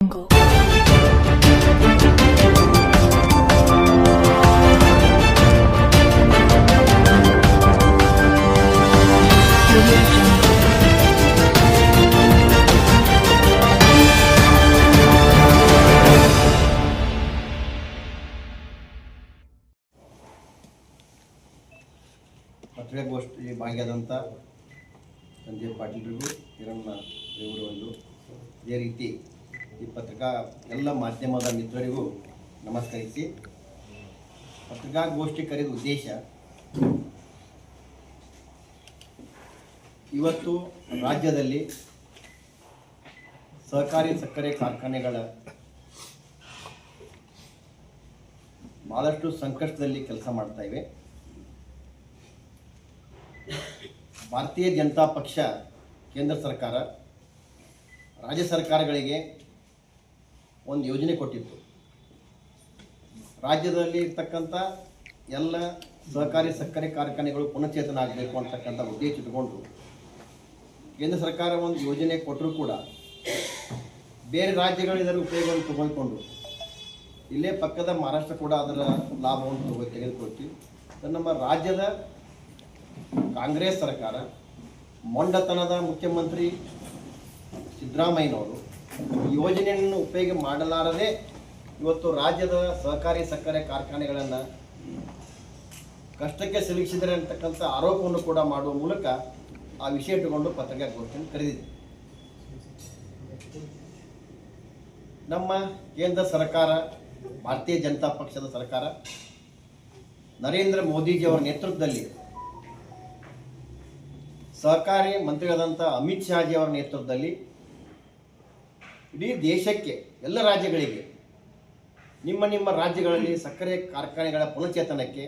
jungle. ಪತ್ರಿಕಾಗೋಷ್ಠಿ ಭಾಗಿಯಾದಂಥ ಸಂಜೀವ್ ಪಾಟೀಲ್ರಿಗೂ ಹಿರಣ್ಣ ದೇವರು ಒಂದು ಇದೇ ರೀತಿ ಈ ಪತ್ರಿಕಾ ಎಲ್ಲ ಮಾಧ್ಯಮದ ಮಿತ್ರರಿಗೂ ನಮಸ್ಕರಿಸಿ. ಪತ್ರಿಕಾಗೋಷ್ಠಿ ಕರೆದ ಉದ್ದೇಶ, ಇವತ್ತು ರಾಜ್ಯದಲ್ಲಿ ಸಹಕಾರಿ ಸಕ್ಕರೆ ಕಾರ್ಖಾನೆಗಳ ಭಾಳಷ್ಟು ಸಂಕಷ್ಟದಲ್ಲಿ ಕೆಲಸ ಮಾಡ್ತಾ ಇವೆ. ಭಾರತೀಯ ಜನತಾ ಪಕ್ಷ, ಕೇಂದ್ರ ಸರ್ಕಾರ, ರಾಜ್ಯ ಸರ್ಕಾರಗಳಿಗೆ ಒಂದು ಯೋಜನೆ ಕೊಟ್ಟಿತ್ತು. ರಾಜ್ಯದಲ್ಲಿ ಇರ್ತಕ್ಕಂಥ ಎಲ್ಲ ಸಹಕಾರಿ ಸಕ್ಕರೆ ಕಾರ್ಖಾನೆಗಳು ಪುನಶ್ಚೇತನ ಆಗಬೇಕು ಅಂತಕ್ಕಂಥ ಉದ್ದೇಶ ಇಟ್ಕೊಂಡು ಕೇಂದ್ರ ಸರ್ಕಾರ ಒಂದು ಯೋಜನೆ ಕೊಟ್ಟರೂ ಕೂಡ ಬೇರೆ ರಾಜ್ಯಗಳು ಇದರ ಉಪಯೋಗವನ್ನು ತಗೊಳ್ಕೊಂಡು ಇಲ್ಲೇ ಪಕ್ಕದ ಮಹಾರಾಷ್ಟ್ರ ಕೂಡ ಅದರ ಲಾಭವನ್ನು ತಗೋ ತೆಗೆದುಕೊಳ್ತೀವಿ ನಮ್ಮ ರಾಜ್ಯದ ಕಾಂಗ್ರೆಸ್ ಸರ್ಕಾರ ಮೊಂಡತನದ ಮುಖ್ಯಮಂತ್ರಿ ಸಿದ್ದರಾಮಯ್ಯನವರು ಯೋಜನೆಯನ್ನು ಉಪಯೋಗ ಮಾಡಲಾರದೆ ಇವತ್ತು ರಾಜ್ಯದ ಸಹಕಾರಿ ಸಕ್ಕರೆ ಕಾರ್ಖಾನೆಗಳನ್ನು ಕಷ್ಟಕ್ಕೆ ಸಿಲುಕಿಸಿದರೆ ಅಂತಕ್ಕಂಥ ಆರೋಪವನ್ನು ಕೂಡ ಮಾಡುವ ಮೂಲಕ ಆ ವಿಷಯ ಇಟ್ಟುಕೊಂಡು ಪತ್ರಿಕಾಗೋಷ್ಠಿಯನ್ನು ಕರೆದಿದೆ ನಮ್ಮ ಕೇಂದ್ರ ಸರ್ಕಾರ, ಭಾರತೀಯ ಜನತಾ ಪಕ್ಷದ ಸರ್ಕಾರ, ನರೇಂದ್ರ ಮೋದಿಜಿಯವರ ನೇತೃತ್ವದಲ್ಲಿ ಸಹಕಾರಿ ಮಂತ್ರಿಗಳಾದಂಥ ಅಮಿತ್ ಶಾಜಿ ಅವರ ನೇತೃತ್ವದಲ್ಲಿ ಇಡೀ ದೇಶಕ್ಕೆ, ಎಲ್ಲ ರಾಜ್ಯಗಳಿಗೆ, ನಿಮ್ಮ ನಿಮ್ಮ ರಾಜ್ಯಗಳಲ್ಲಿ ಸಕ್ಕರೆ ಕಾರ್ಖಾನೆಗಳ ಪುನಶ್ಚೇತನಕ್ಕೆ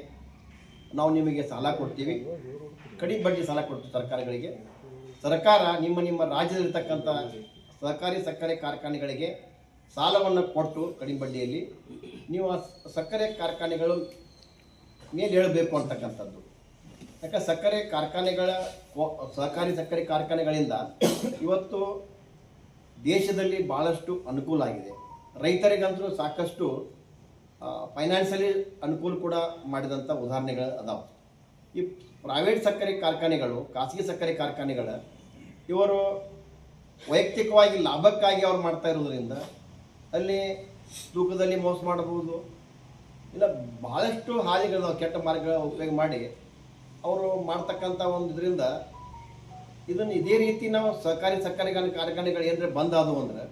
ನಾವು ನಿಮಗೆ ಸಾಲ ಕೊಡ್ತೀವಿ. ಕಡಿಮೆ ಬಡ್ಡಿ ಸಾಲ ಕೊಡ್ತೀವಿ ಸರ್ಕಾರಗಳಿಗೆ. ಸರ್ಕಾರ ನಿಮ್ಮ ನಿಮ್ಮ ರಾಜ್ಯದಲ್ಲಿರ್ತಕ್ಕಂಥ ಸಹಕಾರಿ ಸಕ್ಕರೆ ಕಾರ್ಖಾನೆಗಳಿಗೆ ಸಾಲವನ್ನು ಕೊಟ್ಟು ಕಡಿಮೆ ಬಡ್ಡಿಯಲ್ಲಿ. ನೀವು ಆ ಸಕ್ಕರೆ ಕಾರ್ಖಾನೆಗಳು ಮೇಲೆ ಹೇಳಬೇಕು ಅಂತಕ್ಕಂಥದ್ದು. ಯಾಕಂದ್ರೆ ಸಕ್ಕರೆ ಕಾರ್ಖಾನೆಗಳ ಸಹಕಾರಿ ಸಕ್ಕರೆ ಕಾರ್ಖಾನೆಗಳಿಂದ ಇವತ್ತು ದೇಶದಲ್ಲಿ ಭಾಳಷ್ಟು ಅನುಕೂಲ ಆಗಿದೆ. ರೈತರಿಗಂತೂ ಸಾಕಷ್ಟು ಫೈನಾನ್ಷಿಯಲಿ ಅನುಕೂಲ ಕೂಡ ಮಾಡಿದಂಥ ಉದಾಹರಣೆಗಳು ಅದಾವೆ. ಈ ಪ್ರೈವೇಟ್ ಸಕ್ಕರೆ ಕಾರ್ಖಾನೆಗಳು, ಖಾಸಗಿ ಸಕ್ಕರೆ ಕಾರ್ಖಾನೆಗಳ, ಇವರು ವೈಯಕ್ತಿಕವಾಗಿ ಲಾಭಕ್ಕಾಗಿ ಅವ್ರು ಮಾಡ್ತಾ ಇರೋದ್ರಿಂದ ಅಲ್ಲಿ ತೂಕದಲ್ಲಿ ಮೋಸ ಮಾಡಬಹುದು, ಇಲ್ಲ ಭಾಳಷ್ಟು ಹಾದಿಗಳು, ಕೆಟ್ಟ ಮಾರ್ಗಗಳ ಉಪಯೋಗ ಮಾಡಿ ಅವರು ಮಾಡ್ತಕ್ಕಂಥ ಒಂದು ಇದರಿಂದ ಇದನ್ನು ಇದೇ ರೀತಿ ನಾವು ಸಹಕಾರಿ ಸಕ್ಕರೆ ಕಾರ್ಖಾನೆಗಳು ಏನಾರ ಬಂದ್ ಆದವು ಅಂದ್ರೆ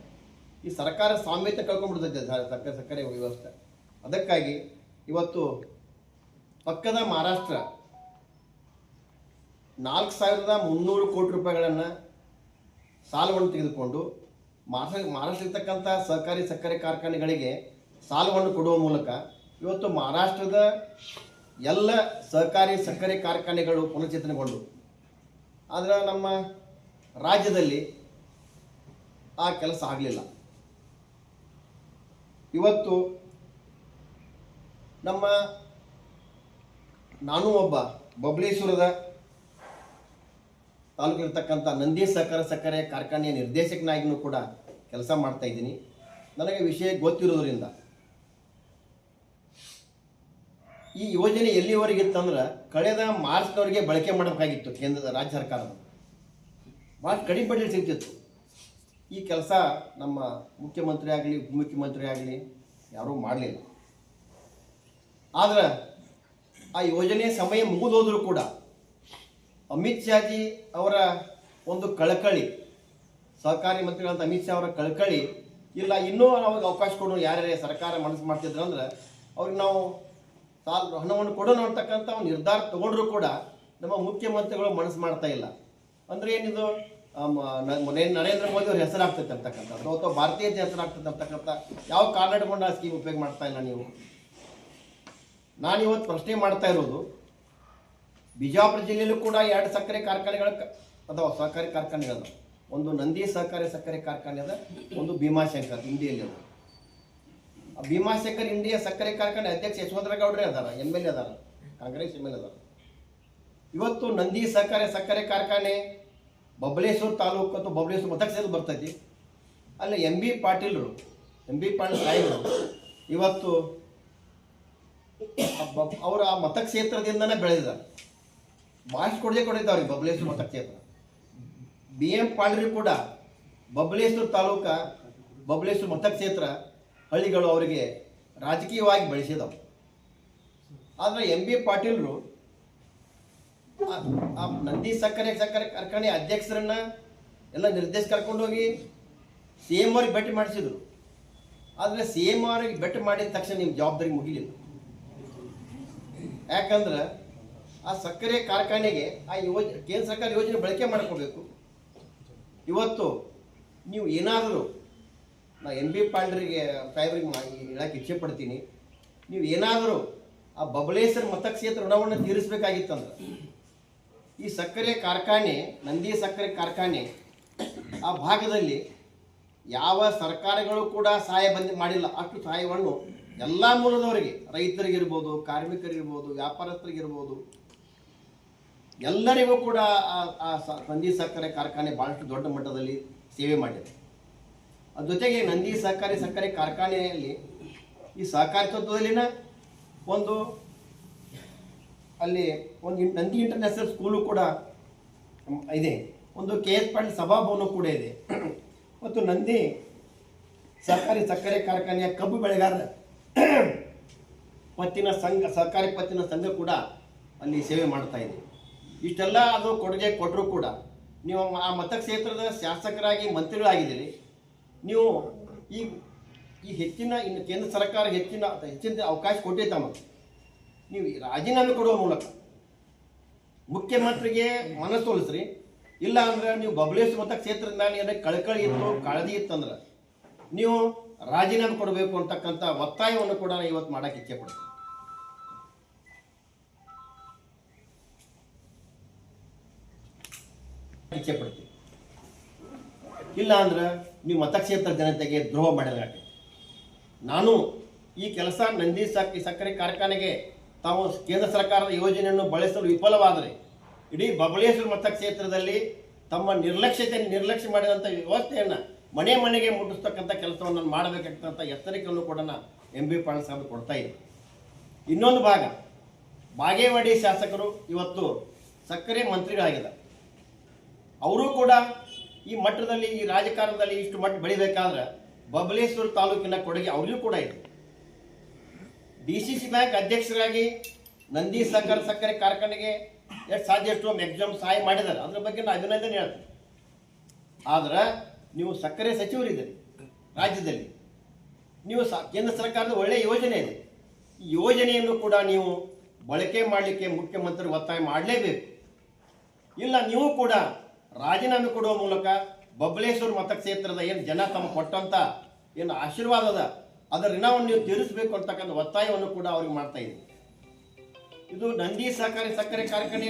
ಈ ಸರ್ಕಾರ ಸಾಮ್ಯತೆ ಕಳ್ಕೊಂಡ್ಬಿಡ್ತೈತೆ ಸರ್ಕಾರ ಸರ್ಕಾರಿ ಸಕ್ಕರೆ ವ್ಯವಸ್ಥೆ. ಅದಕ್ಕಾಗಿ ಇವತ್ತು ಪಕ್ಕದ ಮಹಾರಾಷ್ಟ್ರ ನಾಲ್ಕು ಸಾವಿರದ ಮುನ್ನೂರು ಕೋಟಿ ರೂಪಾಯಿಗಳನ್ನು ಸಾಲವನ್ನು ತೆಗೆದುಕೊಂಡು ಮಹಾರಾಷ್ಟ್ರ ಮಹಾರಾಷ್ಟ್ರ ಇರ್ತಕ್ಕಂಥ ಸಹಕಾರಿ ಸಕ್ಕರೆ ಕಾರ್ಖಾನೆಗಳಿಗೆ ಸಾಲವನ್ನು ಕೊಡುವ ಮೂಲಕ ಇವತ್ತು ಮಹಾರಾಷ್ಟ್ರದ ಎಲ್ಲ ಸಹಕಾರಿ ಸಕ್ಕರೆ ಕಾರ್ಖಾನೆಗಳು ಪುನಶ್ಚೇತನಗೊಂಡು ಆದರೆ ನಮ್ಮ ರಾಜ್ಯದಲ್ಲಿ ಆ ಕೆಲಸ ಆಗಲಿಲ್ಲ. ಇವತ್ತು ನಮ್ಮ ನಾನು ಒಬ್ಬ ಬಬಲೇಶ್ವರದ ತಾಲೂಕಿರ್ತಕ್ಕಂಥ ನಂದಿ ಸಹಕಾರ ಸಕ್ಕರೆ ಕಾರ್ಖಾನೆಯ ನಿರ್ದೇಶಕನಾಗಿಯೂ ಕೂಡ ಕೆಲಸ ಮಾಡ್ತಾ ಇದ್ದೀನಿ. ನನಗೆ ವಿಷಯ ಗೊತ್ತಿರೋದ್ರಿಂದ ಈ ಯೋಜನೆ ಎಲ್ಲಿವರೆಗೆ ಇತ್ತಂದ್ರೆ ಕಳೆದ ಮಾರ್ಚ್ನವರೆಗೆ ಬಳಕೆ ಮಾಡಬೇಕಾಗಿತ್ತು ಕೇಂದ್ರದ ರಾಜ್ಯ ಸರ್ಕಾರದ ಭಾಳ ಕಡಿಮೆ ಬಡ್ಡಿ ಸಿಗ್ತಿತ್ತು. ಈ ಕೆಲಸ ನಮ್ಮ ಮುಖ್ಯಮಂತ್ರಿ ಆಗಲಿ, ಉಪಮುಖ್ಯಮಂತ್ರಿ ಆಗಲಿ ಯಾರೂ ಮಾಡಲಿಲ್ಲ. ಆದ್ರೆ ಆ ಯೋಜನೆ ಸಮಯ ಮುಗಿದೋದ್ರೂ ಕೂಡ ಅಮಿತ್ ಶಾಜಿ ಅವರ ಒಂದು ಕಳಕಳಿ, ಸಹಕಾರಿ ಮಂತ್ರಿಗಳಂತ ಅಮಿತ್ ಶಾ ಅವರ ಕಳಕಳಿ, ಇಲ್ಲ ಇನ್ನೂ ನಮಗೆ ಅವಕಾಶ ಕೊಡೋರು ಯಾರ್ಯಾರೇ ಸರ್ಕಾರ ಮನಸ್ಸು ಮಾಡ್ತಿದ್ರು ಅಂದ್ರೆ ಅವ್ರಿಗೆ ನಾವು ಸಾಲ ಹಣವನ್ನು ಕೊಡೋಣ ಅಂತಕ್ಕಂಥ ನಿರ್ಧಾರ ತಗೊಂಡ್ರು ಕೂಡ ನಮ್ಮ ಮುಖ್ಯಮಂತ್ರಿಗಳು ಮನಸ್ಸು ಮಾಡ್ತಾ ಇಲ್ಲ. ಅಂದ್ರೆ ಏನಿದು? ನರೇಂದ್ರ ಮೋದಿ ಅವ್ರ ಹೆಸರಾಗ್ತೈತೆ ಅಂತಕ್ಕಂಥದ್ದು ಅಥವಾ ಭಾರತೀಯ ಹೆಸರಾಗ್ತೈತೆ ಅಂತಕ್ಕಂಥ ಯಾವ ಕಾರಣ ಇಟ್ಕೊಂಡು ಆ ಸ್ಕೀಮ್ ಉಪಯೋಗ ಮಾಡ್ತಾ ಇಲ್ಲ ನೀವು? ನಾನು ಇವತ್ತು ಪ್ರಶ್ನೆ ಮಾಡ್ತಾ ಇರೋದು, ಬಿಜಾಪುರ ಜಿಲ್ಲೆಯಲ್ಲೂ ಕೂಡ ಎರಡು ಸಕ್ಕರೆ ಕಾರ್ಖಾನೆಗಳ ಅಥವಾ ಸಹಕಾರಿ ಕಾರ್ಖಾನೆಗಳು ಒಂದು ನಂದಿ ಸಹಕಾರಿ ಸಕ್ಕರೆ ಕಾರ್ಖಾನೆ ಅದ, ಒಂದು ಭೀಮಾಶಂಕರ್ ಅದು ಭೀಮಾಶಂಕರ್ ಇಂಡಿಯಾ ಸಕ್ಕರೆ ಕಾರ್ಖಾನೆ ಅಧ್ಯಕ್ಷ ಯಶವಂತರ ಗೌಡ್ರೆ ಅದಾರ ಎಂ ಎಲ್ ಎ ಅದಾರ, ಕಾಂಗ್ರೆಸ್ ಎಂ ಎಲ್ ಎ ಅದಾರ. ಇವತ್ತು ನಂದಿ ಸಕ್ಕರೆ ಸಕ್ಕರೆ ಕಾರ್ಖಾನೆ ಬಬಲೇಶ್ವರ ತಾಲೂಕು ಅಥವಾ ಬಬಲೇಶ್ವರ ಮತಕ್ಷೇತ್ರ ಬರ್ತೈತಿ ಅಲ್ಲಿ ಎಂ ಬಿ ಪಾಟೀಲ್ರು ಎಂ ಬಿ ಪಾಟೀಲ್ ಸಾಹೇಬರು ಇವತ್ತು ಅವರ ಆ ಮತಕ್ಷೇತ್ರದಿಂದನೇ ಬೆಳೆದಿದ್ದಾರೆ. ಭಾಷೆ ಕೊಡದೆ ಕೊಡಿದ್ದ ಅವ್ರಿಗೆ ಬಬಲೇಶ್ವರ ಮತಕ್ಷೇತ್ರ. ಬಿ ಎಂ ಪಾಟೀಲ್ ಕೂಡ ಬಬಲೇಶ್ವರ ತಾಲೂಕ ಬಬಲೇಶ್ವರ ಮತಕ್ಷೇತ್ರ ಹಳ್ಳಿಗಳು ಅವರಿಗೆ ರಾಜಕೀಯವಾಗಿ ಬೆಳೆಸಿದವು. ಆದರೆ ಎಂ ಬಿ ಪಾಟೀಲ್ರು ಆ- ನಂದಿ ಸಕ್ಕರೆ ಸಕ್ಕರೆ ಕಾರ್ಖಾನೆ ಅಧ್ಯಕ್ಷರನ್ನ ಎಲ್ಲ ನಿರ್ದೇಶ ಕರ್ಕೊಂಡೋಗಿ ಸಿ ಎಂ ಆರ್ಗೆ ಭೇಟಿ ಮಾಡಿಸಿದ್ರು. ಆದರೆ ಸಿ ಎಂ ಅವ್ರಿಗೆ ಭೇಟಿ ಮಾಡಿದ ತಕ್ಷಣ ನಿಮ್ಮ ಜವಾಬ್ದಾರಿ ಮುಗಿಲಿಲ್ಲ. ಯಾಕಂದ್ರೆ ಆ ಸಕ್ಕರೆ ಕಾರ್ಖಾನೆಗೆ ಆ ಯೋಜ, ಕೇಂದ್ರ ಸರ್ಕಾರ ಯೋಜನೆ ಬಳಕೆ ಮಾಡ್ಕೋಬೇಕು. ಇವತ್ತು ನೀವು ಏನಾದರೂ ನಾ ಎಂ ಬಿ ಪಾಂಡ್ರಿಗೆ ಸಾಹೇಬ್ರಿಗೆ ಹೇಳಕ್ಕೆ ಇಚ್ಛೆ ಪಡ್ತೀನಿ. ನೀವು ಏನಾದರೂ ಆ ಬಬಲೇಶ್ವರ ಮತಕ್ಷೇತ್ರ ಋಣವನ್ನು ತೀರಿಸಬೇಕಾಗಿತ್ತಂದ್ರೆ, ಈ ಸಕ್ಕರೆ ಕಾರ್ಖಾನೆ, ನಂದಿ ಸಕ್ಕರೆ ಕಾರ್ಖಾನೆ, ಆ ಭಾಗದಲ್ಲಿ ಯಾವ ಸರ್ಕಾರಗಳು ಕೂಡ ಸಹಾಯ ಬಂದು ಮಾಡಿಲ್ಲ. ಅಷ್ಟು ಸಹಾಯವನ್ನು ಎಲ್ಲ ಮೂಲದವರಿಗೆ, ರೈತರಿಗಿರ್ಬೋದು ಕಾರ್ಮಿಕರಿರ್ಬೋದು ವ್ಯಾಪಾರಸ್ಥರಿಗಿರ್ಬೋದು, ಎಲ್ಲರಿಗೂ ಕೂಡ ಆ- ನಂದಿ ಸಕ್ಕರೆ ಕಾರ್ಖಾನೆ ಭಾಳಷ್ಟು ದೊಡ್ಡ ಮಟ್ಟದಲ್ಲಿ ಸೇವೆ ಮಾಡಿದೆ. ಜೊತೆಗೆ ನಂದಿ ಸಹಕಾರಿ ಸಕ್ಕರೆ ಕಾರ್ಖಾನೆಯಲ್ಲಿ ಈ ಸಹಕಾರಿ ತತ್ವದಲ್ಲಿನ ಒಂದು ಅಲ್ಲಿ ಒಂದು ನಂದಿ ಇಂಟರ್ನ್ಯಾಷನಲ್ ಸ್ಕೂಲು ಕೂಡ ಇದೆ. ಒಂದು ಕೆ ಎಸ್ ಪಾಂಡ್ ಸಭಾಭವನ ಕೂಡ ಇದೆ. ಮತ್ತು ನಂದಿ ಸಹಕಾರಿ ಸಕ್ಕರೆ ಕಾರ್ಖಾನೆಯ ಕಬ್ಬು ಬೆಳೆಗಾರರ ಪತ್ತಿನ ಸಂಘ ಸಹಕಾರಿ ಪತ್ತಿನ ಸಂಘ ಕೂಡ ಅಲ್ಲಿ ಸೇವೆ ಮಾಡ್ತಾ ಇದೆ. ಇಷ್ಟೆಲ್ಲ ಅದು ಕೊಡುಗೆ ಕೊಟ್ಟರು ಕೂಡ ನೀವು ಆ ಮತಕ್ಷೇತ್ರದ ಶಾಸಕರಾಗಿ, ಮಂತ್ರಿಗಳಾಗಿದ್ದೀರಿ ನೀವು ಈ ಈ ಹೆಚ್ಚಿನ, ಇನ್ನು ಕೇಂದ್ರ ಸರ್ಕಾರ ಹೆಚ್ಚಿನ ಹೆಚ್ಚಿನ ಅವಕಾಶ ಕೊಟ್ಟಿದೆ ತಮಗೆ ನೀವು ರಾಜೀನಾಮೆ ಕೊಡುವ ಮೂಲಕ ಮುಖ್ಯಮಂತ್ರಿಗೆ ಮನಸ್ಸೋಲಿಸ್ರಿ ಇಲ್ಲ ಅಂದ್ರೆ ನೀವು ಬಬಲೇಶ್ವರ ಮತ ಕ್ಷೇತ್ರದಿಂದ ಏನಕ್ಕೆ ಕಳಕಳಿ ಇತ್ತು, ಕಾಳಜಿ ಇತ್ತಂದ್ರೆ ನೀವು ರಾಜೀನಾಮೆ ಕೊಡಬೇಕು ಅಂತಕ್ಕಂಥ ಒತ್ತಾಯವನ್ನು ಕೂಡ ಇವತ್ತು ಮಾಡಕ್ಕೆ ಇಚ್ಛೆ ಪಡ್ತೀನಿ. ಇಚ್ಛೆ ಪಡ್ತೀನಿ. ಇಲ್ಲ ಅಂದ್ರೆ ನೀವು ಮತಕ್ಷೇತ್ರ ಜನತೆಗೆ ದ್ರೋಹ ಮಾಡಲಾಗಿದೆ. ನಾನು ಈ ಕೆಲಸ ನಂದಿ ಸಾಕಿ ಸಕ್ಕರೆ ಕಾರ್ಖಾನೆಗೆ ತಾವು ಕೇಂದ್ರ ಸರ್ಕಾರದ ಯೋಜನೆಯನ್ನು ಬಳಸಲು ವಿಫಲವಾದರೆ ಇಡೀ ಬಬಲೇಶ್ವರ ಮತಕ್ಷೇತ್ರದಲ್ಲಿ ತಮ್ಮ ನಿರ್ಲಕ್ಷ್ಯತೆ ನಿರ್ಲಕ್ಷ್ಯ ಮಾಡಿದಂಥ ವ್ಯವಸ್ಥೆಯನ್ನು ಮನೆ ಮನೆಗೆ ಮುಟ್ಟಿಸ್ತಕ್ಕಂಥ ಕೆಲಸವನ್ನು ನಾನು ಮಾಡಬೇಕಾಗ್ತಂಥ ಎಚ್ಚರಿಕೆಯನ್ನು ಕೂಡ ಎಂ ಬಿ ಪಳನಿಸ್ವಾಮಿ ಕೊಡ್ತಾ ಇದೆ ಇನ್ನೊಂದು ಭಾಗ, ಬಾಗೇವಾಡಿ ಶಾಸಕರು ಇವತ್ತು ಸಕ್ಕರೆ ಮಂತ್ರಿಗಳಾಗಿದ್ದಾರೆ. ಅವರು ಕೂಡ ಈ ಮಟ್ಟದಲ್ಲಿ, ಈ ರಾಜಕಾರಣದಲ್ಲಿ ಇಷ್ಟು ಮಟ್ಟ ಬೆಳಿಬೇಕಾದ್ರೆ ಬಬಲೇಶ್ವರ ತಾಲೂಕಿನ ಕೊಡುಗೆ ಅವ್ರಿಗೂ ಕೂಡ ಇದೆ. ಡಿ ಸಿ ಸಿ ಬ್ಯಾಂಕ್ ಅಧ್ಯಕ್ಷರಾಗಿ ನಂದಿ ಸಕ್ಕರೆ ಸಕ್ಕರೆ ಕಾರ್ಖಾನೆಗೆ ಎಷ್ಟು ಸಾಧ್ಯ ಎಷ್ಟು ಎಕ್ಸಾಮ್ ಸಹಾಯ ಮಾಡಿದ್ದಾರೆ. ಅದ್ರ ಬಗ್ಗೆ ನಾನು ಅಭಿನಂದನೆ ಹೇಳ್ತೀನಿ. ಆದ್ರೆ ನೀವು ಸಕ್ಕರೆ ಸಚಿವರಿದ್ದೀರಿ ರಾಜ್ಯದಲ್ಲಿ. ನೀವು ಕೇಂದ್ರ ಸರ್ಕಾರದ ಒಳ್ಳೆಯ ಯೋಜನೆ ಇದೆ. ಈ ಯೋಜನೆಯನ್ನು ಕೂಡ ನೀವು ಬಳಕೆ ಮಾಡಲಿಕ್ಕೆ ಮುಖ್ಯಮಂತ್ರಿ ಒತ್ತಾಯ ಮಾಡಲೇಬೇಕು. ಇಲ್ಲ, ನೀವು ಕೂಡ ರಾಜೀನಾಮೆ ಕೊಡುವ ಮೂಲಕ ಬಬಲೇಶ್ವರ ಮತಕ್ಷೇತ್ರದ ಏನು ಜನ ತಮ್ಮ ಕೊಟ್ಟಂತ ಏನು ಆಶೀರ್ವಾದದ ಅದರ ಋಣವನ್ನು ನೀವು ತೀರಿಸಬೇಕು ಅಂತಕ್ಕಂಥ ಒತ್ತಾಯವನ್ನು ಕೂಡ ಅವ್ರಿಗೆ ಮಾಡ್ತಾ ಇದ್ದೀವಿ ಇದು ನಂದಿ ಸಹಕಾರಿ ಸಕ್ಕರೆ ಕಾರ್ಖಾನೆ,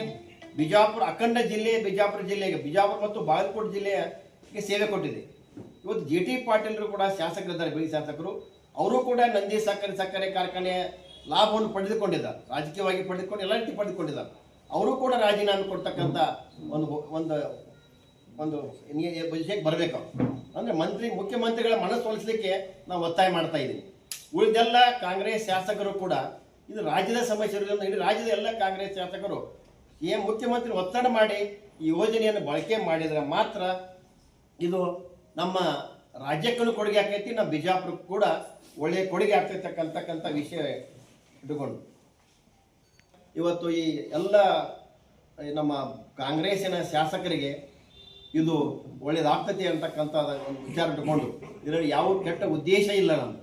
ಬಿಜಾಪುರ, ಅಖಂಡ ಜಿಲ್ಲೆ, ಬಿಜಾಪುರ ಜಿಲ್ಲೆಗೆ, ಬಿಜಾಪುರ ಮತ್ತು ಬಾಗಲಕೋಟೆ ಜಿಲ್ಲೆಗೆ ಸೇವೆ ಕೊಟ್ಟಿದೆ. ಇವತ್ತು ಜಿ ಟಿ ಪಾಟೀಲರು ಕೂಡ ಶಾಸಕರಿದ್ದಾರೆ ಬಿಳಿ ಶಾಸಕರು. ಅವರು ಕೂಡ ನಂದಿ ಸಕ್ಕರೆ ಸಕ್ಕರೆ ಕಾರ್ಖಾನೆ ಲಾಭವನ್ನು ಪಡೆದುಕೊಂಡಿದ್ದಾರೆ, ರಾಜಕೀಯವಾಗಿ ಪಡೆದುಕೊಂಡು, ಎಲ್ಲ ರೀತಿ ಪಡೆದುಕೊಂಡಿದ್ದಾರೆ. ಅವರು ಕೂಡ ರಾಜೀನಾಮೆ ಕೊಡ್ತಕ್ಕಂಥ ಒಂದು ಒಂದು ಒಂದು ವಿಷಯಕ್ಕೆ ಬರಬೇಕು. ಅಂದ್ರೆ ಮಂತ್ರಿ ಮುಖ್ಯಮಂತ್ರಿಗಳ ಮನಸ್ಸು ಮನಸ್ಸೊಲಿಸಲಿಕ್ಕೆ ನಾವು ಒತ್ತಾಯ ಮಾಡ್ತಾ ಇದ್ದೀವಿ ಉಳಿದೆಲ್ಲ ಕಾಂಗ್ರೆಸ್ ಶಾಸಕರು ಕೂಡ ಇದು ರಾಜ್ಯದ ಸಮಸ್ಯೆ ಇರೋದ್ರಿಂದ ಇಡೀ ರಾಜ್ಯದ ಎಲ್ಲ ಕಾಂಗ್ರೆಸ್ ಶಾಸಕರು ಏ ಮುಖ್ಯಮಂತ್ರಿ ಒತ್ತಡ ಮಾಡಿ ಈ ಯೋಜನೆಯನ್ನು ಬಳಕೆ ಮಾಡಿದ್ರೆ ಮಾತ್ರ ಇದು ನಮ್ಮ ರಾಜ್ಯಕ್ಕೂ ಕೊಡುಗೆ ಆಕೈತಿ ನಮ್ಮ ಬಿಜಾಪುರಕ್ಕೂ ಕೂಡ ಒಳ್ಳೆಯ ಕೊಡುಗೆ ಆಗ್ತೈತಕ್ಕಂತಕ್ಕಂಥ ವಿಷಯ ಇಟ್ಟುಕೊಂಡು. ಇವತ್ತು ಈ ಎಲ್ಲ ನಮ್ಮ ಕಾಂಗ್ರೆಸ್ಸಿನ ಶಾಸಕರಿಗೆ ಇದು ಒಳ್ಳೇದಾಗ್ತದೆ ಅಂತಕ್ಕಂಥ ಒಂದು ವಿಚಾರ ಇಟ್ಕೊಂಡು ಇದರಲ್ಲಿ ಯಾವ ಕೆಟ್ಟ ಉದ್ದೇಶ ಇಲ್ಲ ನಮ್ಮದು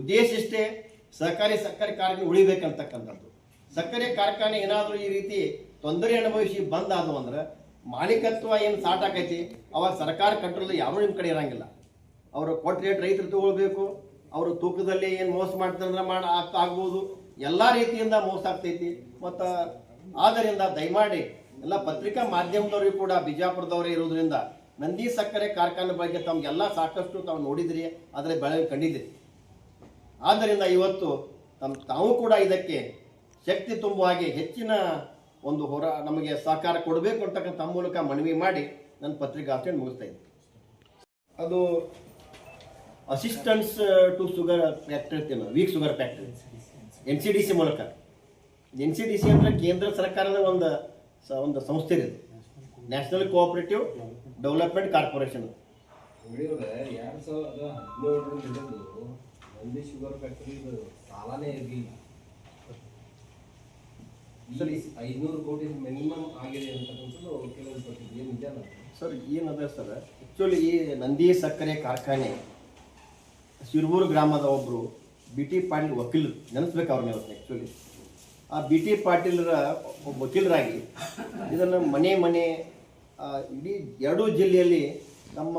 ಉದ್ದೇಶ ಇಷ್ಟೇ ಸಹಕಾರಿ ಸಕ್ಕರೆ ಕಾರ್ಖಾನೆ ಉಳಿಬೇಕಂತಕ್ಕಂಥದ್ದು. ಸಕ್ಕರೆ ಕಾರ್ಖಾನೆ ಏನಾದರೂ ಈ ರೀತಿ ತೊಂದರೆ ಅನುಭವಿಸಿ ಬಂದ್ ಆದವು ಅಂದ್ರೆ ಮಾಲೀಕತ್ವ ಏನು ಸಾಟ್ ಆಕೈತಿ ಅವಾಗ ಸರ್ಕಾರ ಕಂಟ್ರೋಲ್ ಯಾರೂ ನಿಮ್ಮ ಕಡೆ ಇರಂಗಿಲ್ಲ. ಅವರು ಕೊಟ್ಟ ರೇಟ್ ರೈತರು ತಗೊಳ್ಬೇಕು, ಅವರು ತೂಕದಲ್ಲಿ ಏನು ಮೋಸ ಮಾಡ್ತಾರೆ ಮಾಡ ಆಗ್ತಾ ಆಗ್ಬೋದು, ಎಲ್ಲ ರೀತಿಯಿಂದ ಮೋಸ ಆಗ್ತೈತಿ. ಮತ್ತು ಆದ್ದರಿಂದ ದಯಮಾಡಿ ಎಲ್ಲ ಪತ್ರಿಕಾ ಮಾಧ್ಯಮದವರಿಗೂ ಕೂಡ, ಬಿಜಾಪುರದವರೇ ಇರೋದ್ರಿಂದ ನಂದಿ ಸಕ್ಕರೆ ಕಾರ್ಖಾನೆ ಬಗ್ಗೆ ತಮಗೆಲ್ಲ ಸಾಕಷ್ಟು ತಾವು ನೋಡಿದ್ರಿ, ಆದರೆ ಬೆಳೆ ಕಂಡಿದ್ರಿ. ಆದ್ದರಿಂದ ಇವತ್ತು ತಮ್ಮ ತಾವು ಕೂಡ ಇದಕ್ಕೆ ಶಕ್ತಿ ತುಂಬುವ ಹಾಗೆ ಹೆಚ್ಚಿನ ಒಂದು ಹೊರ, ನಮಗೆ ಸಹಕಾರ ಕೊಡಬೇಕು ಅಂತಕ್ಕಂಥ ಮೂಲಕ ಮನವಿ ಮಾಡಿ ನನ್ನ ಪತ್ರಿಕಾಸ್ತಿಯನ್ನು ಮುಗಿಸ್ತಾ ಇದ್ದೀನಿ. ಅದು assistance to sugar factory week sugar factory N C D C ಮೂಲಕ. ಎನ್ ಸಿ ಡಿ ಸಿ ಅಂದರೆ ಕೇಂದ್ರ ಸರ್ಕಾರದ ಒಂದು ಸ- ಒಂದು ಸಂಸ್ಥೆ ಇದೆ. ನ್ಯಾಷನಲ್ ಕೋಆಪರೇಟಿವ್ ಡೆವಲಪ್ಮೆಂಟ್ ಕಾರ್ಪೊರೇಷನ್ ಅಂಗಡಿಯವ್ರೆ ಎರಡ್ ಸಾವಿರದ ಹದಿನೇಳರಿಂದ ಹಿಡಿದು ನಂದಿ ಶುಗರ್ ಫ್ಯಾಕ್ಟರಿ ಸಾಲನೇ ಇರಲಿಲ್ಲ. ಸರಿ. ಐನೂರು ಕೋಟಿ ಮಿನಿಮಮ್ ಆಗಿದೆ ಅಂತಕ್ಕಂಥದ್ದು ಏನು ನಿಜ ಸರ್ ಏನದ ಸರ್ ಆ್ಯಕ್ಚುಲಿ ಈ ನಂದಿ ಸಕ್ಕರೆ ಕಾರ್ಖಾನೆ ಶಿರ್ಬೂರು ಗ್ರಾಮದ ಒಬ್ಬರು ಬಿ ಟಿ ಪಾಂಡ್ ವಕೀಲರು ನೆನೆಸ್ಬೇಕು ಅವ್ರನ್ನ ಇವತ್ತು ಆ್ಯಕ್ಚುಲಿ ಆ ಬಿ ಟಿ ಪಾಟೀಲರ ವಕೀಲರಾಗಿ ಇದನ್ನು ಮನೆ ಮನೆ ಇಡೀ ಎರಡೂ ಜಿಲ್ಲೆಯಲ್ಲಿ ನಮ್ಮ,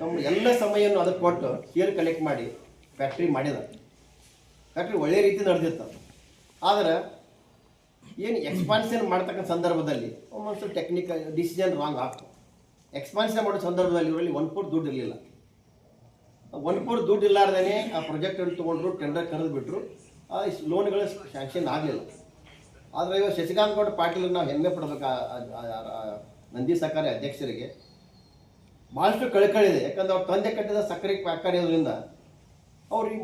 ತಮ್ಮ ಎಲ್ಲ ಸಮಯವನ್ನು ಅದಕ್ಕೆ ಕೊಟ್ಟು ಶೇರ್ ಕಲೆಕ್ಟ್ ಮಾಡಿ ಫ್ಯಾಕ್ಟ್ರಿ ಮಾಡಿದ. ಫ್ಯಾಕ್ಟ್ರಿ ಒಳ್ಳೆ ರೀತಿ ನಡೆದಿತ್ತು. ಆದರೆ ಏನು ಎಕ್ಸ್ಪಾನ್ಷನ್ ಮಾಡ್ತಕ್ಕಂಥ ಸಂದರ್ಭದಲ್ಲಿ ಒಂದೊಂದು ಟೆಕ್ನಿಕಲ್ ಡಿಸಿಷನ್ ರಾಂಗ್ ಆಗ್ತದೆ ಎಕ್ಸ್ಪಾನ್ಷನ್ ಮಾಡೋ ಸಂದರ್ಭದಲ್ಲಿ ಇವರಲ್ಲಿ ಒನ್ ಫೋರ್ ದುಡ್ಡು ಇರಲಿಲ್ಲ. ಒನ್ ಫೋರ್ ದುಡ್ಡು ಇಲ್ಲಾರ್ದೇ ಆ ಪ್ರಾಜೆಕ್ಟನ್ನು ತೊಗೊಂಡ್ರು ಟೆಂಡರ್ ಕರೆದು ಬಿಟ್ಟರು ಆ ಲೋನ್ಗಳು ಸ್ಯಾಂಕ್ಷನ್ ಆಗಲಿಲ್ಲ. ಆದರೆ ಇವಾಗ ಶಶಿಕಾಂತ್ ಗೌಡ ಪಾಟೀಲ್ ನಾವು ಹೆಮ್ಮೆ ಪಡ್ಬೇಕು ನಂದಿ ಸಹಕಾರಿ ಅಧ್ಯಕ್ಷರಿಗೆ. ಭಾಳಷ್ಟು ಕಳಕಳಿದೆ ಯಾಕಂದ್ರೆ ಅವ್ರು ತಂದೆ ಕಟ್ಟಿದ ಸಕ್ಕರೆ ಕಾರ್ಖಾನೆ ಇರೋದ್ರಿಂದ ಅವ್ರಿಗೆ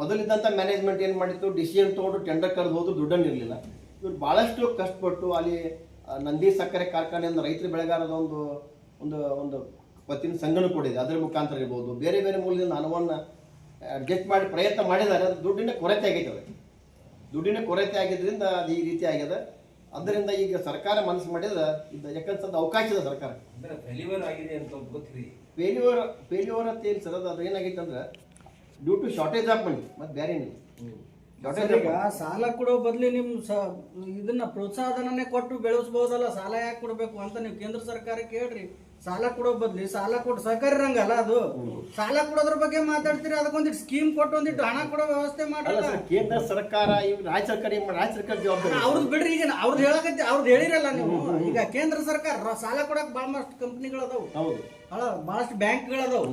ಮೊದಲಿದ್ದಂಥ ಮ್ಯಾನೇಜ್ಮೆಂಟ್ ಏನು ಮಾಡಿತ್ತು? ಡಿಸಿಷನ್ ತೊಗೊಂಡು ಟೆಂಡರ್ ಕರೆದು ಹೋದ್ರು ದುಡ್ಡನ್ನು ಇರಲಿಲ್ಲ. ಇವ್ರು ಭಾಳಷ್ಟು ಕಷ್ಟಪಟ್ಟು ಅಲ್ಲಿ ನಂದಿ ಸಕ್ಕರೆ ಕಾರ್ಖಾನೆಯಿಂದ ರೈತರ ಬೆಳೆಗಾರದ ಒಂದು ಒಂದು ಒಂದು ಪತ್ತಿನ ಸಂಘನೂ ಕೊಡಿದೆ ಅದರ ಮುಖಾಂತರ ಇರ್ಬೋದು. ಬೇರೆ ಬೇರೆ ಮೂಲದಿಂದ ಹಣವನ್ನು ಅಡ್ಜಸ್ಟ್ ಮಾಡಿ ಪ್ರಯತ್ನ ಮಾಡಿದ್ದಾರೆ ಅದು ದುಡ್ಡಿನ ಕೊರತೆ ಆಗೈತೆ ಅದಕ್ಕೆ ದುಡ್ಡಿನ ಕೊರತೆ ಆಗಿದ್ದರಿಂದ ಅದು ಈ ರೀತಿ ಆಗ್ಯದ. ಅದರಿಂದ ಈಗ ಸರ್ಕಾರ ಮನಸ್ಸು ಮಾಡಿದ್ರೆ ಇದು ಯಾಕಂತಂದು ಅವಕಾಶ ಇದೆ ಸರ್ಕಾರ. ಫೆಲಿವರ್ ಆಗಿದೆ ಅಂತ ಗೊತ್ತಿರಿ ಫೇಲ್ಯೂರ್ ಫೇಲ್ಯೂರ್ ಅಂತ ಏನು ಸರ್ ಅದು? ಅದು ಏನಾಗಿತ್ತು ಅಂದ್ರೆ due to shortage of money ಮತ್ತು ಬೇರೆ ಏನಿಲ್ಲ. ಈಗ ಸಾಲ ಕೊಡೋ ಬದಲು ನಿಮ್ಮ ಸ ಇದನ್ನ ಪ್ರೋತ್ಸಾಹಧನನೇ ಕೊಟ್ಟು ಬೆಳೆಸಬಹುದಲ್ಲ ಸಾಲ ಯಾಕೆ ಕೊಡಬೇಕು ಅಂತ ನೀವು ಕೇಂದ್ರ ಸರ್ಕಾರಕ್ಕೆ ಹೇಳ್ರಿ. ಸಾಲ ಕೊಡೋ ಬದ್ಲಿ ಸಾಲ ಕೊಟ್ಟು ಸಹಕಾರ ಇರಂಗಲ್ಲ ಅದು? ಸಾಲ ಕೊಡೋದ್ರ ಬಗ್ಗೆ ಮಾತಾಡ್ತೀರಿ ಅದಕ್ಕೊಂದಿಟ್ಟು ಸ್ಕೀಮ್ ಕೊಟ್ಟು ಒಂದಿಟ್ಟು ಹಣ ಕೊಡೋ ವ್ಯವಸ್ಥೆ ಮಾಡಲ್ಲ. ಕೇಂದ್ರ ಸರ್ಕಾರ ರಾಜ್ಯ ಸರ್ಕಾರ ರಾಜ್ಯ ಸರ್ಕಾರ ಜವಾಬ್ದಾರಿ ಅವ್ರದ್ದು ಬಿಡ್ರಿ ಈಗ ಅವ್ರದ್ದು ಹೇಳಕತ್ತಿ ಅವ್ರದ್ದು ಹೇಳಿರಲ್ಲ ನೀವು. ಈಗ ಕೇಂದ್ರ ಸರ್ಕಾರ ಸಾಲ ಕೊಡಕ್ ಬಹಳಷ್ಟು ಕಂಪ್ನಿಗಳು ಅದಾವು ಹೌದು ಬಹಳಷ್ಟು ಬ್ಯಾಂಕ್ಗಳು ಅದಾವು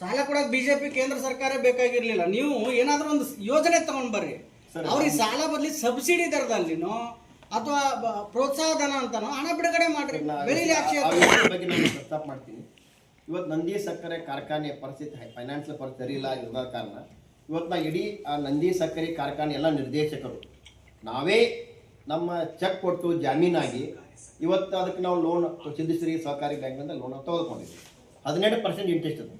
ಸಾಲ ಕೊಡಕ್ ಬಿಜೆಪಿ ಕೇಂದ್ರ ಸರ್ಕಾರ ಬೇಕಾಗಿರ್ಲಿಲ್ಲ. ನೀವು ಏನಾದ್ರೂ ಒಂದು ಯೋಜನೆ ತಗೊಂಡ್ ಬರ್ರಿ. ಅವ್ರಿಗೆ ಸಾಲ ಬದ್ಲಿ ಸಬ್ಸಿಡಿ ದರದಲ್ಲಿನೋ ಅಥವಾ ಪ್ರೋತ್ಸಾಹ ಪ್ರೋತ್ಸಾಹಧನ ಅಂತನೋ ಹಣ ಬಿಡುಗಡೆ ಮಾಡ್ರಿ. ಬೆಳಿಲಿ ಆ ಬಗ್ಗೆ ನಾನು ಪ್ರಸ್ತಾಪ ಮಾಡ್ತೀನಿ. ಇವತ್ತು ನಂದಿ ಸಕ್ಕರೆ ಕಾರ್ಖಾನೆ ಪರಿಸ್ಥಿತಿ ಫೈನಾನ್ಷಿಯಲ್ ಪರಿಸ್ಥಿತಿ ಸರಿ ಇಲ್ಲ ಇರೋದ ಕಾರಣ ಇವತ್ತು ನಾ ಇಡೀ ಆ ನಂದಿ ಸಕ್ಕರೆ ಕಾರ್ಖಾನೆ ಎಲ್ಲ ನಿರ್ದೇಶಕರು ನಾವೇ ನಮ್ಮ ಚೆಕ್ ಕೊಟ್ಟು ಜಾಮೀನಾಗಿ ಇವತ್ತು ಅದಕ್ಕೆ ನಾವು ಲೋನ್ ಸಿದ್ಧಶ್ರೀ ಸಹಕಾರಿ ಬ್ಯಾಂಕ್ನಿಂದ ಲೋನ್ ತೆಗೆದುಕೊಂಡಿದ್ವಿ ಹದಿನೆಂಟು ಪರ್ಸೆಂಟ್ ಇಂಟ್ರೆಸ್ಟ್ ಅದು.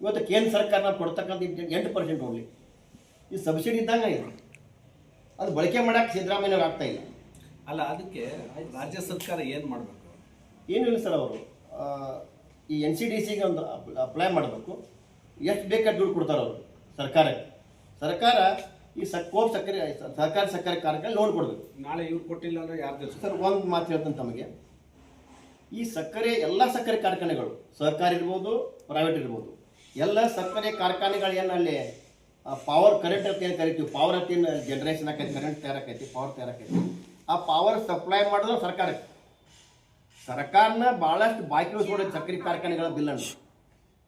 ಇವತ್ತು ಕೇಂದ್ರ ಸರ್ಕಾರ ನಾವು ಕೊಡ್ತಕ್ಕಂಥ ಇಂಟ್ರೆಸ್ಟ್ ಎಂಟು ಪರ್ಸೆಂಟ್ ಓನ್ಲಿ ಈ ಸಬ್ಸಿಡಿ ಇದ್ದಂಗೆ ಇದೆ. ಅದು ಬಳಕೆ ಮಾಡಕ್ಕೆ ಸಿದ್ದರಾಮಯ್ಯವ್ರು ಆಗ್ತಾ ಇಲ್ಲ. ಅಲ್ಲ ಅದಕ್ಕೆ ರಾಜ್ಯ ಸರ್ಕಾರ ಏನು ಮಾಡಬೇಕು? ಏನಿಲ್ಲ ಸರ್ ಅವರು. ಈ ಎನ್ ಸಿ ಡಿ ಸಿಗೆ ಒಂದು ಅಪ್ಲೈ ಮಾಡಬೇಕು. ಎಷ್ಟು ಬೇಕಾದ ದುಡ್ಡು ಕೊಡ್ತಾರೆ ಅವರು ಸರ್ಕಾರಕ್ಕೆ. ಸರ್ಕಾರ ಈ ಸಕ್ಕೋಪ್ ಕೋಪ್ ಸಕ್ಕರೆ ಸರ್ಕಾರಿ ಸಹಕಾರಿ ಸಕ್ಕರೆ ಕಾರ್ಖಾನೆ ಲೋನ್ ಕೊಡಬೇಕು. ನಾಳೆ ಇವ್ರು ಕೊಟ್ಟಿಲ್ಲ ಅಂದ್ರೆ ಯಾರು ಸರ್ ಒಂದು ಮಾತು ಹೇಳ್ತಾನೆ ತಮಗೆ. ಈ ಸಕ್ಕರೆ ಎಲ್ಲ ಸಕ್ಕರೆ ಕಾರ್ಖಾನೆಗಳು ಸಹಕಾರಿ ಇರ್ಬೋದು ಪ್ರೈವೇಟ್ ಇರ್ಬೋದು. ಎಲ್ಲ ಸಕ್ಕರೆ ಕಾರ್ಖಾನೆಗಳು ಏನು ಅಲ್ಲಿ ಪವರ್ ಕರೆಂಟ್ ಅಂತ ಏನು ಕರಿತೀವಿ? ಪವರ್ ಅಂತ ಏನು ಜನ್ರೇಷನ್ ಆಕೈತಿ ಕರೆಂಟ್ ತಯಾರಾಕೈತಿ ಪವರ್ ತಯಾರಾಕೈತಿ ಆ ಪವರ್ ಸಪ್ಲೈ ಮಾಡೋದು ಸರ್ಕಾರಕ್ಕೆ. ಸರ್ಕಾರನ ಭಾಳಷ್ಟು ಬಾಕಿ ಉಳಿಸ್ಕೊಡೋದು ಸಕ್ಕರೆ ಕಾರ್ಖಾನೆಗಳ ಬಿಲ್ಲನ್ನು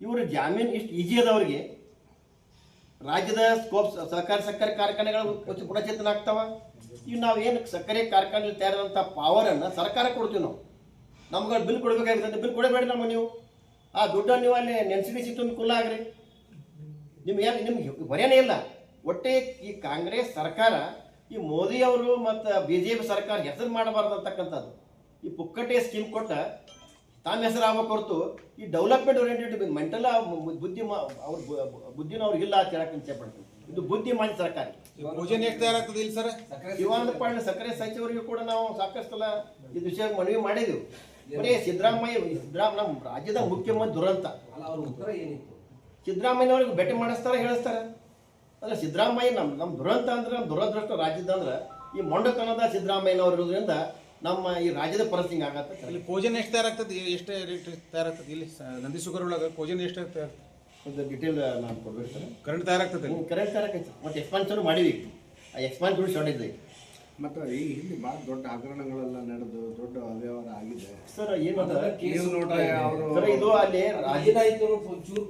ಇವರು ಜಾಮೀನು ಇಷ್ಟು ಈಜಿ ಅದವ್ರಿಗೆ ರಾಜ್ಯದ ಸ್ಕೋಪ್ ಸರ್ಕಾರಿ ಸಕ್ಕರೆ ಕಾರ್ಖಾನೆಗಳು ಗುಣಚೇತನ ಆಗ್ತಾವ. ಇವು ನಾವು ಏನು ಸಕ್ಕರೆ ಕಾರ್ಖಾನೆ ತಯಾರಾದಂಥ ಪವರನ್ನು ಸರ್ಕಾರ ಕೊಡ್ತೀವಿ ನಾವು. ನಮ್ಗೆ ಬಿಲ್ ಕೊಡಬೇಕಾಗಿರ್ತದೆ ಬಿಲ್ ಕೊಡಬೇಡಿ ನಮಗೆ ನೀವು. ಆ ದುಡ್ಡನ್ನು ನೀವು ಅಲ್ಲಿ ನೆನ್ಸಿಡಿಸಿ ತುಂಬ ಕುಲ್ಲ ಆಗ್ರಿ. ನಿಮ್ಗೆ ಏನು ನಿಮ್ಗೆ ಹೊರೇನೇ ಇಲ್ಲ. ಒಟ್ಟೆ ಈ ಕಾಂಗ್ರೆಸ್ ಸರ್ಕಾರ ಈ ಮೋದಿ ಅವರು ಮತ್ತು ಬಿ ಜೆ ಪಿ ಸರ್ಕಾರ ಹೆಸರು ಮಾಡಬಾರ್ದು ಅಂತಕ್ಕಂಥದ್ದು. ಈ ಪುಕ್ಕಟೆ ಸ್ಕೀಮ್ ಕೊಟ್ಟ ತಾನು ಹೆಸರು ಆಗೋ ಹೊರತು ಈ ಡೆವಲಪ್ಮೆಂಟ್ ಓರಿಯೆಂಟೆಡ್ ಮೆಂಟಲ್ ಬುದ್ಧಿ ಮಾ- ಅವ್ರ ಬು- ಬುದ್ಧಿನ ಅವ್ರಿಗೆ ಇಲ್ಲ ಅಂತ ಹೇಳಕ್ಕೆ ಇಚ್ಛೆ ಪಡ್ತೀನಿ ಇದು ಬುದ್ಧಿ ಮಾಡಿ ಸರ್ಕಾರ ಶಿವಾನಂದ ಸಕ್ಕರೆ ಸಚಿವರಿಗೂ ಕೂಡ ನಾವು ಸಾಕಷ್ಟು ಸಲ ಈ ವಿಷಯ ಮನವಿ ಮಾಡಿದೆವು. ಬರೀ ಸಿದ್ದರಾಮಯ್ಯ ಸಿದ್ದರಾಮ ನಮ್ಮ ರಾಜ್ಯದ ಮುಖ್ಯಮಂತ್ರಿ ದುರಂತ. ಸಿದ್ದರಾಮಯ್ಯನವ್ರಿಗೆ ಭೇಟಿ ಮಾಡಿಸ್ತಾರ ಹೇಳಿಸ್ತಾರೆ. ಅಂದರೆ ಸಿದ್ದರಾಮಯ್ಯ ನಮ್ಮ ನಮ್ಮ ದುರಂತ ಅಂದ್ರೆ ನಮ್ಮ ದುರದೃಷ್ಟ ರಾಜ್ಯದ ಅಂದ್ರೆ ಈ ಮೊಂಡಕನದ ಸಿದ್ದರಾಮಯ್ಯನವ್ರು ಇರೋದ್ರಿಂದ ನಮ್ಮ ಈ ರಾಜ್ಯದ ಪರಿಸ್ಥಿತಿ ಹಿಂಗ್ ಆಗತ್ತೆ ಇಲ್ಲಿ ಕೋಜನ್ ಎಷ್ಟು ತಯಾರಾಗ್ತದೆ ಎಷ್ಟೇ ರೇಟ್ ತಯಾರಾಗ್ತದೆ ಇಲ್ಲಿ ನಂದಿ ಒಳಗೆ ಕೋಜನ್ ಎಷ್ಟು ಒಂದು ಡಿಟೇಲ್ ನಾನು ಕೊಡ್ಬೇಕು ಸರ್. ಕರೆಂಟ್ ತಯಾರಾಗ್ತದೆ ಕರೆಂಟ್ ಕರೆಕ್ಟ್ ಮತ್ತು ಎಕ್ಸ್ಪಾನ್ಷನ್ ಮಾಡಿವಿ ಆ ಎಕ್ಸ್ಪಾನ್ಸ್ ಶಾರ್ಟೇಜ್ ಐತಿ ಮತ್ತು ಈ ಇಲ್ಲಿ ಭಾಳ ದೊಡ್ಡ ಹಗರಣಗಳೆಲ್ಲ ನಡೆದು ದೊಡ್ಡ ಅವ್ಯವಹಾರ ಆಗಿದೆ. ಸರ್ ಏನು ನೋಡ್ರಿ ಅವರು ಇದು ಅಲ್ಲಿ ಒಂಚೂರು